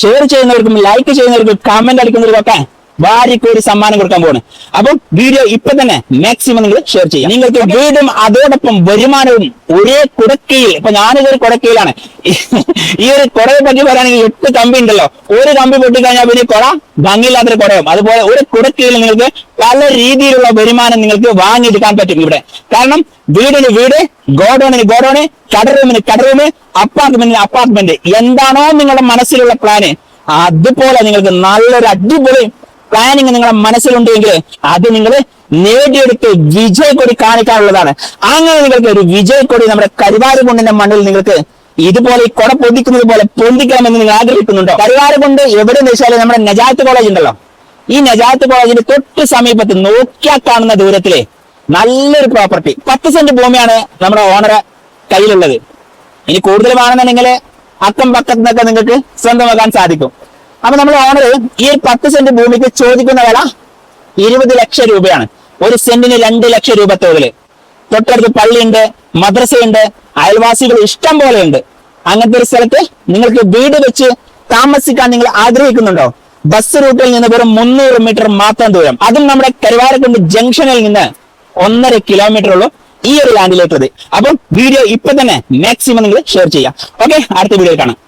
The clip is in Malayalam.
ഷെയർ ചെയ്യുന്നവർക്കും ലൈക്ക് ചെയ്യുന്നവർക്കും കമന്റ് അടിക്കുന്നവർക്കൊക്കെ ഒരു സമ്മാനം കൊടുക്കാൻ പോകുന്നത് അപ്പം വീഡിയോ ഇപ്പൊ തന്നെ മാക്സിമം നിങ്ങൾ ഷെയർ ചെയ്യാം. നിങ്ങൾക്ക് വീടും അതോടൊപ്പം വരുമാനവും ഒരേ കുടക്കയിൽ ഇപ്പൊ ഞാനിതൊരു കുടക്കയിലാണ് ഈ ഒരു കുടയെ പറ്റി പറയുകയാണെങ്കിൽ എട്ട് കമ്പി ഉണ്ടല്ലോ. ഒരു കമ്പി പൊട്ടിക്കഴിഞ്ഞാൽ പിന്നെ കുട ഭംഗിയില്ലാത്തൊരു കുടയും. അതുപോലെ ഒരു കുടക്കയിൽ നിങ്ങൾക്ക് പല രീതിയിലുള്ള വരുമാനം നിങ്ങൾക്ക് വാങ്ങിയെടുക്കാൻ പറ്റും ഇവിടെ. കാരണം വീടിന് വീട് ഗോഡൌണിന് ഗോഡൌണ് കടറൂമിന് കടറൂമ് അപ്പാർട്ട്മെന്റിന് അപ്പാർട്ട്മെന്റ്. എന്താണോ നിങ്ങളുടെ മനസ്സിലുള്ള പ്ലാന് അതുപോലെ നിങ്ങൾക്ക് നല്ലൊരു അടിപൊളി പ്ലാനിങ് നിങ്ങളുടെ മനസ്സിലുണ്ടെങ്കിൽ അത് നിങ്ങൾ നേടിയെടുത്ത് വിജയക്കൊടി കാണിക്കാനുള്ളതാണ്. അങ്ങനെ നിങ്ങൾക്ക് ഒരു വിജയക്കൊടി നമ്മുടെ കരുവാരുകൊണ്ടിന്റെ മണ്ണിൽ നിങ്ങൾക്ക് ഇതുപോലെ ഈ കൊട പൊന്തിക്കുന്നത് പോലെ പൊന്തിക്കണമെന്ന് നിങ്ങൾ ആഗ്രഹിക്കുന്നുണ്ടോ? കരുവാരുകൊണ്ട് എവിടെയെന്ന് വെച്ചാൽ നമ്മുടെ നജാത്ത് കോളേജ് ഉണ്ടല്ലോ. ഈ നജാത്ത് കോളേജിന്റെ തൊട്ട് സമീപത്ത് നോക്കിയാൽ കാണുന്ന ദൂരത്തിലെ നല്ലൊരു പ്രോപ്പർട്ടി പത്ത് സെന്റ് ഭൂമിയാണ് നമ്മുടെ ഓണറെ കയ്യിലുള്ളത്. ഇനി കൂടുതൽ വേണമെന്നുണ്ടെങ്കിൽ അക്കം പക്കത്ത് നിന്നൊക്കെ നിങ്ങൾക്ക് സ്വന്തമാക്കാൻ സാധിക്കും. അപ്പൊ നമ്മൾ ഓണർ ഈ പത്ത് സെന്റ് ഭൂമിക്ക് ചോദിക്കുന്ന വില ഇരുപത് ലക്ഷം രൂപയാണ്. ഒരു സെന്റിന് രണ്ട് ലക്ഷം രൂപ തോതിൽ. തൊട്ടടുത്ത് പള്ളിയുണ്ട് മദ്രസയുണ്ട് അയൽവാസികൾ ഇഷ്ടം പോലെയുണ്ട് അങ്ങനത്തെ ഒരു സ്ഥലത്ത് നിങ്ങൾക്ക് വീട് വെച്ച് താമസിക്കാൻ നിങ്ങൾ ആഗ്രഹിക്കുന്നുണ്ടോ? ബസ് റൂട്ടിൽ നിന്ന് വെറും മുന്നൂറ് മീറ്റർ മാത്രം ദൂരം. അതും നമ്മുടെ കരുവാരക്കുണ്ട് ജംഗ്ഷനിൽ നിന്ന് ഒന്നര കിലോമീറ്റർ ഉള്ളൂ ഈ ഒരു ലാൻഡിലേക്കുള്ളത് അപ്പം വീഡിയോ ഇപ്പൊ തന്നെ മാക്സിമം നിങ്ങൾ ഷെയർ ചെയ്യാം. ഓക്കെ അടുത്ത വീഡിയോ കാണാം.